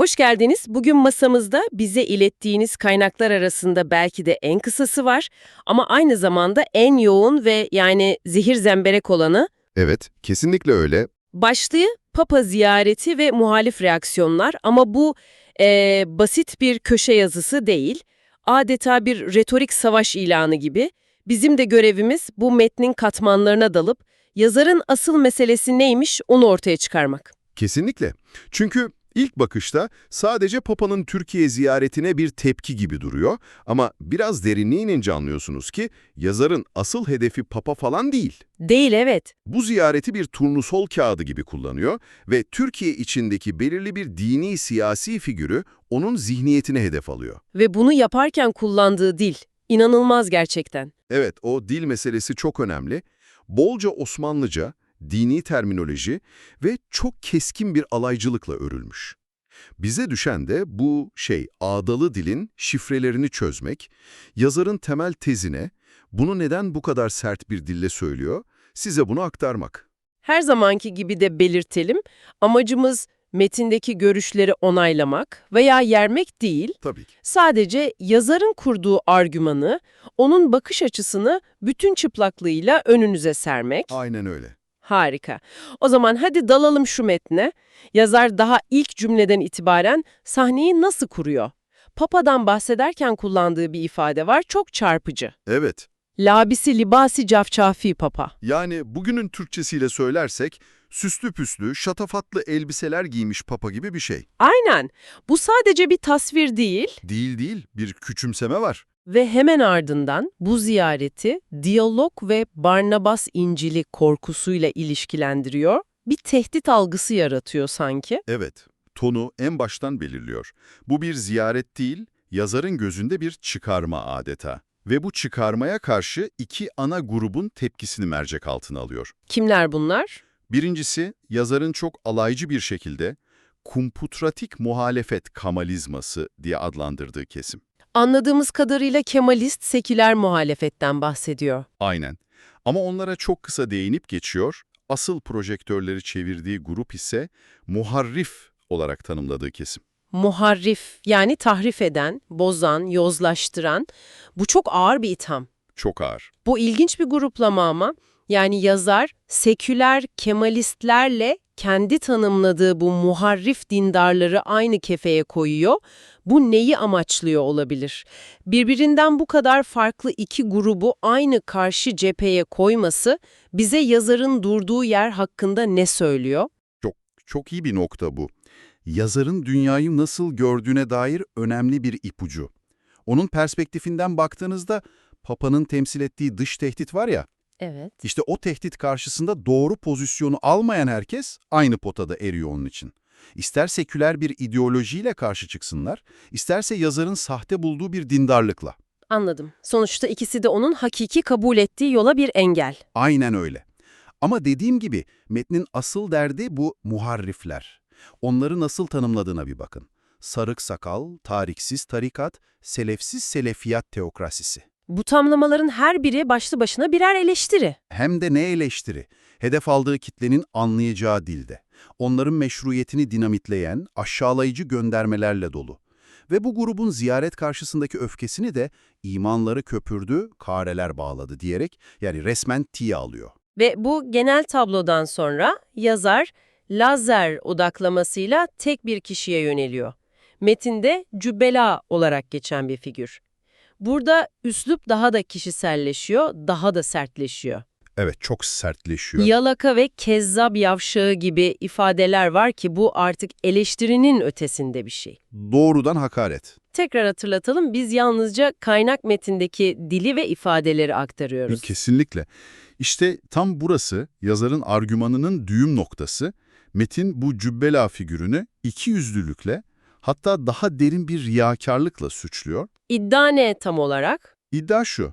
Hoş geldiniz. Bugün masamızda bize ilettiğiniz kaynaklar arasında belki de en kısası var ama aynı zamanda en yoğun ve yani zehir zemberek olanı Evet, kesinlikle öyle. başlığı Papa ziyareti ve muhalif reaksiyonlar ama bu eee, basit bir köşe yazısı değil, adeta bir retorik savaş ilanı gibi. Bizim de görevimiz bu metnin katmanlarına dalıp yazarın asıl meselesi neymiş onu ortaya çıkarmak. Kesinlikle. Çünkü ilk bakışta sadece Papa'nın Türkiye ziyaretine bir tepki gibi duruyor ama biraz derinliğe inince anlıyorsunuz ki yazarın asıl hedefi Papa falan değil. Değil evet. Bu ziyareti bir turnusol kağıdı gibi kullanıyor ve Türkiye içindeki belirli bir dini siyasi figürü onun zihniyetine hedef alıyor. Ve bunu yaparken kullandığı dil inanılmaz gerçekten. Evet, o dil meselesi çok önemli. Bolca Osmanlıca, dini terminoloji ve çok keskin bir alaycılıkla örülmüş. Bize düşen de bu şey, ağdalı dilin şifrelerini çözmek, yazarın temel tezine, bunu neden bu kadar sert bir dille söylüyor, size bunu aktarmak. Her zamanki gibi de belirtelim, amacımız metindeki görüşleri onaylamak veya yermek değil, Tabii ki. sadece yazarın kurduğu argümanı, onun bakış açısını bütün çıplaklığıyla önünüze sermek. Aynen öyle. Harika. O zaman hadi dalalım şu metne. Yazar daha ilk cümleden itibaren sahneyi nasıl kuruyor? Papa'dan bahsederken kullandığı bir ifade var, çok çarpıcı. Evet. Labisi libasi cafcafi papa. Yani bugünün Türkçesiyle söylersek, süslü püslü, şatafatlı elbiseler giymiş papa gibi bir şey. Aynen. Bu sadece bir tasvir değil Değil değil, bir küçümseme var. ve hemen ardından bu ziyareti diyalog ve Barnabas İncil'i korkusuyla ilişkilendiriyor. Bir tehdit algısı yaratıyor sanki. Evet, tonu en baştan belirliyor. Bu bir ziyaret değil, yazarın gözünde bir çıkarma adeta. Ve bu çıkarmaya karşı iki ana grubun tepkisini mercek altına alıyor. Kimler bunlar? Birincisi, yazarın çok alaycı bir şekilde kumputratik muhalefet kamalizması diye adlandırdığı kesim. Anladığımız kadarıyla Kemalist seküler muhalefetten bahsediyor. Aynen. Ama onlara çok kısa değinip geçiyor. Asıl projektörleri çevirdiği grup ise muharrif olarak tanımladığı kesim. Muharrif yani tahrif eden, bozan, yozlaştıran. Bu çok ağır bir itham. Çok ağır. Bu ilginç bir gruplama ama yani yazar seküler Kemalistlerle kendi tanımladığı bu muharrif dindarları aynı kefeye koyuyor. Bu neyi amaçlıyor olabilir? Birbirinden bu kadar farklı iki grubu aynı karşı cepheye koyması bize yazarın durduğu yer hakkında ne söylüyor? Çok iyi bir nokta bu. Yazarın dünyayı nasıl gördüğüne dair önemli bir ipucu. Onun perspektifinden baktığınızda Papa'nın temsil ettiği dış tehdit var ya, Evet. işte o tehdit karşısında doğru pozisyonu almayan herkes aynı potada eriyor onun için. İster seküler bir ideolojiyle karşı çıksınlar, isterse yazarın sahte bulduğu bir dindarlıkla. Anladım. Sonuçta ikisi de onun hakiki kabul ettiği yola bir engel. Aynen öyle. Ama dediğim gibi metnin asıl derdi bu muharrifler. Onları nasıl tanımladığına bir bakın. Sarık sakal, tariksiz tarikat, selefsiz selefiyat teokrasisi. Bu tamlamaların her biri başlı başına birer eleştiri. Hem de ne eleştiri. Hedef aldığı kitlenin anlayacağı dilde. Onların meşruiyetini dinamitleyen, aşağılayıcı göndermelerle dolu. Ve bu grubun ziyaret karşısındaki öfkesini de imanları köpürdü, kareler bağladı diyerek yani resmen tiye alıyor. Ve bu genel tablodan sonra yazar lazer odaklamasıyla tek bir kişiye yöneliyor. Metinde Cübbela olarak geçen bir figür. Burada üslup daha da kişiselleşiyor, daha da sertleşiyor. Evet çok sertleşiyor. Yalaka ve kezzap yavşağı gibi ifadeler var ki bu artık eleştirinin ötesinde bir şey. Doğrudan hakaret. Tekrar hatırlatalım, biz yalnızca kaynak metindeki dili ve ifadeleri aktarıyoruz. Kesinlikle. İşte tam burası yazarın argümanının düğüm noktası. Metin bu cübbela figürünü iki yüzlülükle hatta daha derin bir riyakarlıkla suçluyor. İddia ne tam olarak? İddia şu,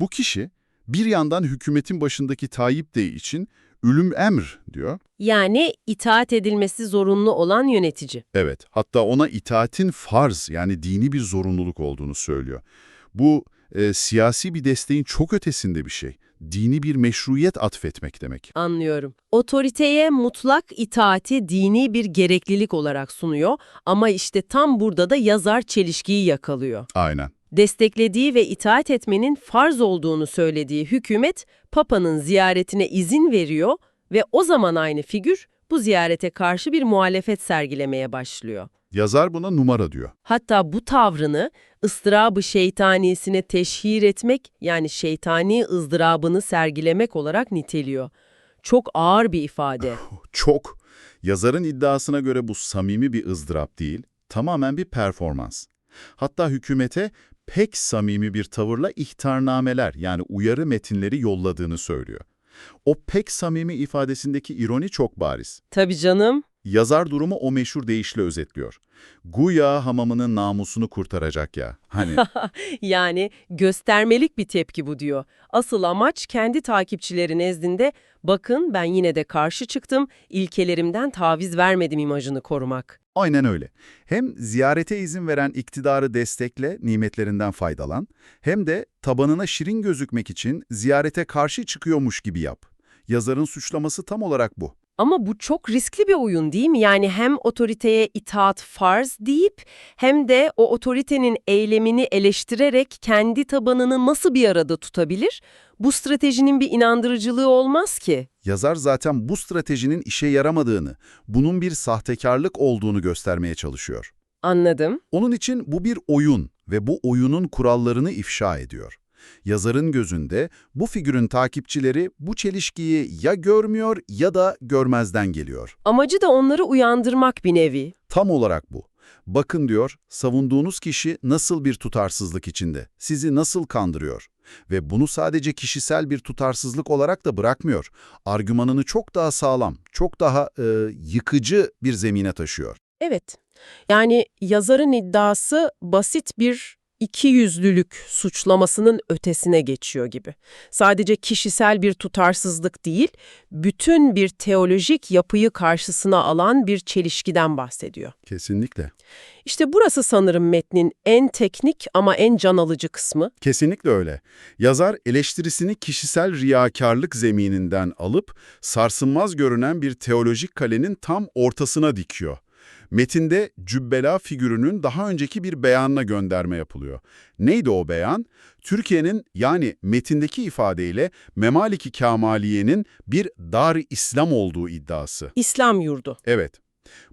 bu kişi bir yandan hükümetin başındaki Tayyip Bey için ölüm emr diyor. Yani itaat edilmesi zorunlu olan yönetici. Evet, hatta ona itaatin farz yani dini bir zorunluluk olduğunu söylüyor. Bu e, siyasi bir desteğin çok ötesinde bir şey. Dini bir meşruiyet atfetmek demek. Anlıyorum. Otoriteye mutlak itaati dini bir gereklilik olarak sunuyor ama işte tam burada da yazar çelişkiyi yakalıyor. Aynen. Desteklediği ve itaat etmenin farz olduğunu söylediği hükümet, Papa'nın ziyaretine izin veriyor ve o zaman aynı figür bu ziyarete karşı bir muhalefet sergilemeye başlıyor. Yazar buna numara diyor. Hatta bu tavrını ıstırabı şeytanisine teşhir etmek yani şeytani ızdırabını sergilemek olarak niteliyor. Çok ağır bir ifade. Çok. Yazarın iddiasına göre bu samimi bir ızdırap değil, tamamen bir performans. Hatta hükümete pek samimi bir tavırla ihtarnameler yani uyarı metinleri yolladığını söylüyor. O pek samimi ifadesindeki ironi çok bariz. Tabii canım. Yazar durumu o meşhur deyişle özetliyor. Guya hamamının namusunu kurtaracak ya. Hani Yani göstermelik bir tepki bu diyor. Asıl amaç kendi takipçileri nezdinde bakın ben yine de karşı çıktım, ilkelerimden taviz vermedim imajını korumak. Aynen öyle. Hem ziyarete izin veren iktidarı destekle, nimetlerinden faydalan, hem de tabanına şirin gözükmek için ziyarete karşı çıkıyormuş gibi yap. Yazarın suçlaması tam olarak bu. Ama bu çok riskli bir oyun değil mi? Yani hem otoriteye itaat farz deyip hem de o otoritenin eylemini eleştirerek kendi tabanını nasıl bir arada tutabilir? Bu stratejinin bir inandırıcılığı olmaz ki. Yazar zaten bu stratejinin işe yaramadığını, bunun bir sahtekarlık olduğunu göstermeye çalışıyor. Anladım. Onun için bu bir oyun ve bu oyunun kurallarını ifşa ediyor. Yazarın gözünde bu figürün takipçileri bu çelişkiyi ya görmüyor ya da görmezden geliyor. Amacı da onları uyandırmak bir nevi. Tam olarak bu. Bakın diyor, savunduğunuz kişi nasıl bir tutarsızlık içinde, sizi nasıl kandırıyor. Ve bunu sadece kişisel bir tutarsızlık olarak da bırakmıyor. Argümanını çok daha sağlam, çok daha e, yıkıcı bir zemine taşıyor. Evet. Yani yazarın iddiası basit bir ikiyüzlülük suçlamasının ötesine geçiyor gibi. Sadece kişisel bir tutarsızlık değil, bütün bir teolojik yapıyı karşısına alan bir çelişkiden bahsediyor. Kesinlikle. İşte burası sanırım metnin en teknik ama en can alıcı kısmı. Kesinlikle öyle. Yazar eleştirisini kişisel riyakarlık zemininden alıp sarsılmaz görünen bir teolojik kalenin tam ortasına dikiyor. Metinde cübbela figürünün daha önceki bir beyanına gönderme yapılıyor. Neydi o beyan? Türkiye'nin yani metindeki ifadeyle Memaliki Kamaliye'nin bir dar İslam olduğu iddiası. İslam yurdu. Evet.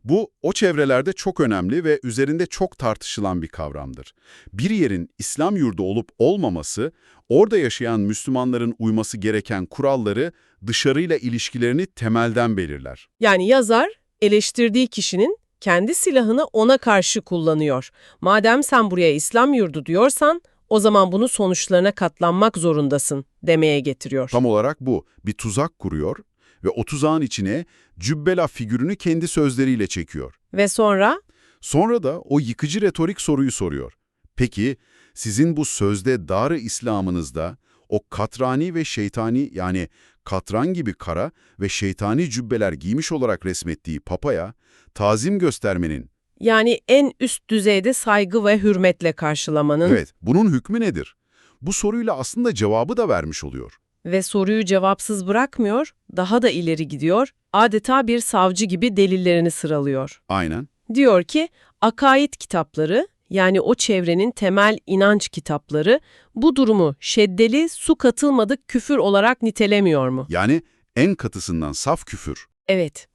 Bu o çevrelerde çok önemli ve üzerinde çok tartışılan bir kavramdır. Bir yerin İslam yurdu olup olmaması, orada yaşayan Müslümanların uyması gereken kuralları, dışarıyla ilişkilerini temelden belirler. Yani yazar eleştirdiği kişinin kendi silahını ona karşı kullanıyor. Madem sen buraya İslam yurdu diyorsan o zaman bunun sonuçlarına katlanmak zorundasın demeye getiriyor. Tam olarak bu. Bir tuzak kuruyor ve o tuzağın içine Cübbela figürünü kendi sözleriyle çekiyor. Ve sonra Sonra da o yıkıcı retorik soruyu soruyor. Peki sizin bu sözde dar İslam'ınızda o katrani ve şeytani yani katran gibi kara ve şeytani cübbeler giymiş olarak resmettiği papaya tazim göstermenin, yani en üst düzeyde saygı ve hürmetle karşılamanın evet bunun hükmü nedir? Bu soruyla aslında cevabı da vermiş oluyor. ve soruyu cevapsız bırakmıyor, daha da ileri gidiyor, adeta bir savcı gibi delillerini sıralıyor. Aynen. Diyor ki, akaid kitapları, yani o çevrenin temel inanç kitapları, bu durumu şeddeli, su katılmadık küfür olarak nitelemiyor mu? Yani en katısından saf küfür. Evet.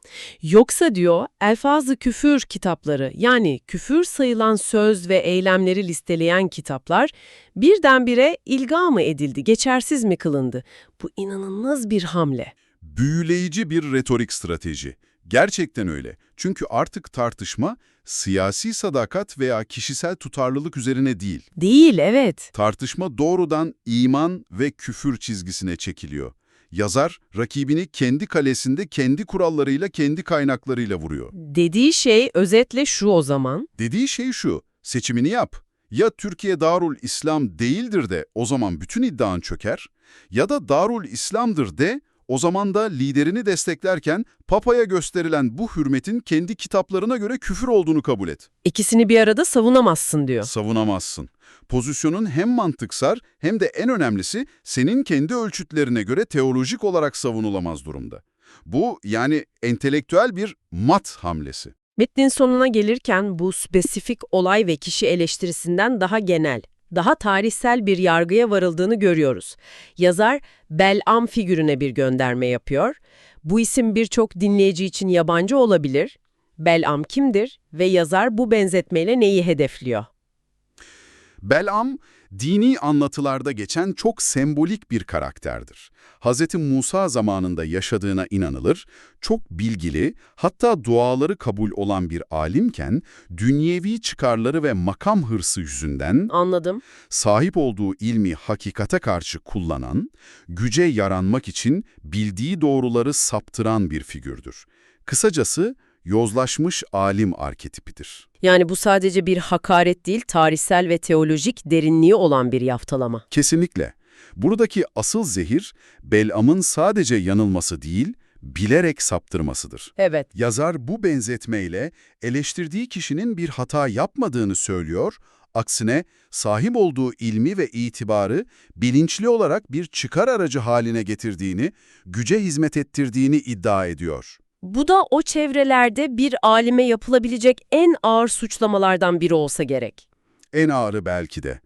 Yoksa diyor, elfazı küfür kitapları, yani küfür sayılan söz ve eylemleri listeleyen kitaplar, birdenbire ilga mı edildi, geçersiz mi kılındı? Bu inanılmaz bir hamle. Büyüleyici bir retorik strateji. Gerçekten öyle. Çünkü artık tartışma siyasi sadakat veya kişisel tutarlılık üzerine değil. Değil, evet. Tartışma doğrudan iman ve küfür çizgisine çekiliyor. Yazar, rakibini kendi kalesinde kendi kurallarıyla, kendi kaynaklarıyla vuruyor. Dediği şey özetle şu o zaman. Dediği şey şu, seçimini yap. Ya Türkiye Darul İslam değildir de o zaman bütün iddian çöker, ya da Darul İslam'dır de o zaman da liderini desteklerken Papa'ya gösterilen bu hürmetin kendi kitaplarına göre küfür olduğunu kabul et. İkisini bir arada savunamazsın diyor. Savunamazsın. Pozisyonun hem mantıksal hem de en önemlisi senin kendi ölçütlerine göre teolojik olarak savunulamaz durumda. Bu yani entelektüel bir mat hamlesi. Metnin sonuna gelirken bu spesifik olay ve kişi eleştirisinden daha genel, daha tarihsel bir yargıya varıldığını görüyoruz. Yazar Bel'am figürüne bir gönderme yapıyor. Bu isim birçok dinleyici için yabancı olabilir. Bel'am kimdir ve yazar bu benzetmeyle neyi hedefliyor? Bel'am, dini anlatılarda geçen çok sembolik bir karakterdir. Hz. Musa zamanında yaşadığına inanılır, çok bilgili, hatta duaları kabul olan bir alimken, dünyevi çıkarları ve makam hırsı yüzünden Anladım. sahip olduğu ilmi hakikate karşı kullanan, güce yaranmak için bildiği doğruları saptıran bir figürdür. Kısacası, yozlaşmış alim arketipidir. Yani bu sadece bir hakaret değil, tarihsel ve teolojik derinliği olan bir yaftalama. Kesinlikle. Buradaki asıl zehir, Belam'ın sadece yanılması değil, bilerek saptırmasıdır. Evet. Yazar bu benzetmeyle eleştirdiği kişinin bir hata yapmadığını söylüyor, aksine sahip olduğu ilmi ve itibarı bilinçli olarak bir çıkar aracı haline getirdiğini, güce hizmet ettirdiğini iddia ediyor. Bu da o çevrelerde bir alime yapılabilecek en ağır suçlamalardan biri olsa gerek. En ağırı belki de.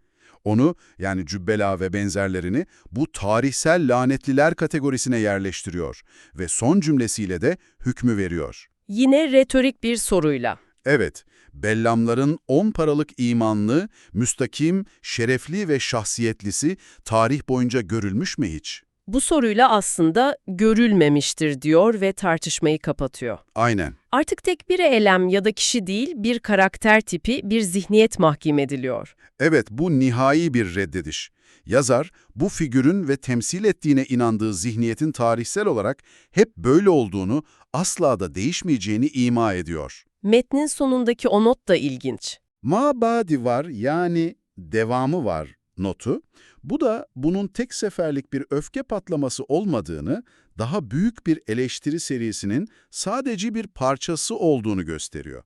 Onu yani Cübbela ve benzerlerini bu tarihsel lanetliler kategorisine yerleştiriyor ve son cümlesiyle de hükmü veriyor. Yine retorik bir soruyla. Evet, Bellamların on paralık imanlı, müstakim, şerefli ve şahsiyetlisi tarih boyunca görülmüş mü hiç? Bu soruyla aslında görülmemiştir diyor ve tartışmayı kapatıyor. Aynen. Artık tek bir eylem ya da kişi değil, bir karakter tipi, bir zihniyet mahkum ediliyor. Evet, bu nihai bir reddediş. Yazar, bu figürün ve temsil ettiğine inandığı zihniyetin tarihsel olarak hep böyle olduğunu, asla da değişmeyeceğini ima ediyor. Metnin sonundaki o not da ilginç. Mabadi var yani devamı var notu. Bu da bunun tek seferlik bir öfke patlaması olmadığını, daha büyük bir eleştiri serisinin sadece bir parçası olduğunu gösteriyor.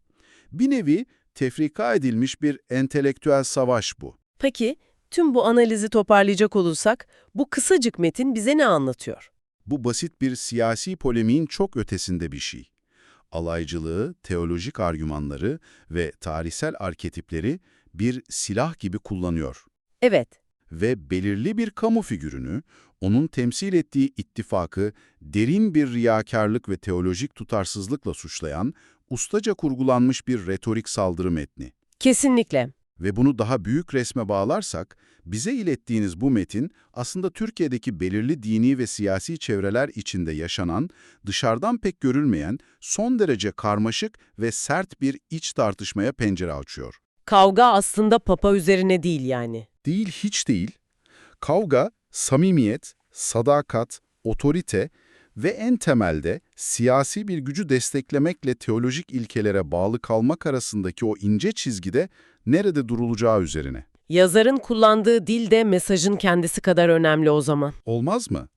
Bir nevi tefrika edilmiş bir entelektüel savaş bu. Peki, tüm bu analizi toparlayacak olursak, bu kısacık metin bize ne anlatıyor? Bu basit bir siyasi polemiğin çok ötesinde bir şey. Alaycılığı, teolojik argümanları ve tarihsel arketipleri bir silah gibi kullanıyor. Evet, ve belirli bir kamu figürünü, onun temsil ettiği ittifakı derin bir riyakarlık ve teolojik tutarsızlıkla suçlayan, ustaca kurgulanmış bir retorik saldırı metni. kesinlikle. Ve bunu daha büyük resme bağlarsak, bize ilettiğiniz bu metin aslında Türkiye'deki belirli dini ve siyasi çevreler içinde yaşanan, dışarıdan pek görülmeyen, son derece karmaşık ve sert bir iç tartışmaya pencere açıyor. Kavga aslında papa üzerine değil yani. Değil, hiç değil. Kavga, samimiyet, sadakat, otorite ve en temelde siyasi bir gücü desteklemekle teolojik ilkelere bağlı kalmak arasındaki o ince çizgide nerede durulacağı üzerine. Yazarın kullandığı dil de mesajın kendisi kadar önemli o zaman. Olmaz mı?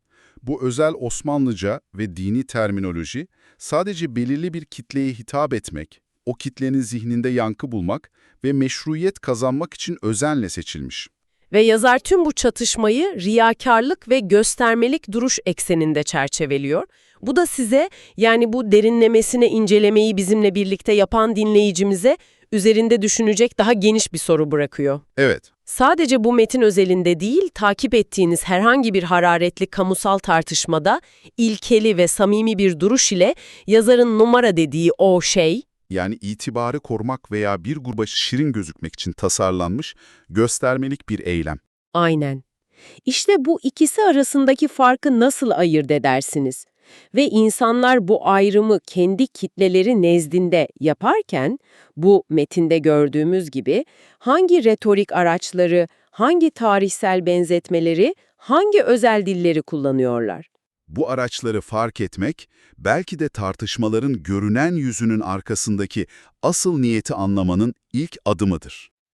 Bu özel Osmanlıca ve dini terminoloji sadece belirli bir kitleye hitap etmek, o kitlenin zihninde yankı bulmak ve meşruiyet kazanmak için özenle seçilmiş. Ve yazar tüm bu çatışmayı riyakarlık ve göstermelik duruş ekseninde çerçeveliyor. Bu da size yani bu derinlemesine incelemeyi bizimle birlikte yapan dinleyicimize üzerinde düşünecek daha geniş bir soru bırakıyor. Evet, Sadece bu metin özelinde değil, takip ettiğiniz herhangi bir hararetli kamusal tartışmada ilkeli ve samimi bir duruş ile yazarın numara dediği o şey, yani itibarı korumak veya bir gruba şirin gözükmek için tasarlanmış göstermelik bir eylem. Aynen. İşte bu ikisi arasındaki farkı nasıl ayırt edersiniz? Ve insanlar bu ayrımı kendi kitleleri nezdinde yaparken, bu metinde gördüğümüz gibi hangi retorik araçları, hangi tarihsel benzetmeleri, hangi özel dilleri kullanıyorlar? Bu araçları fark etmek, belki de tartışmaların görünen yüzünün arkasındaki asıl niyeti anlamanın ilk adımıdır.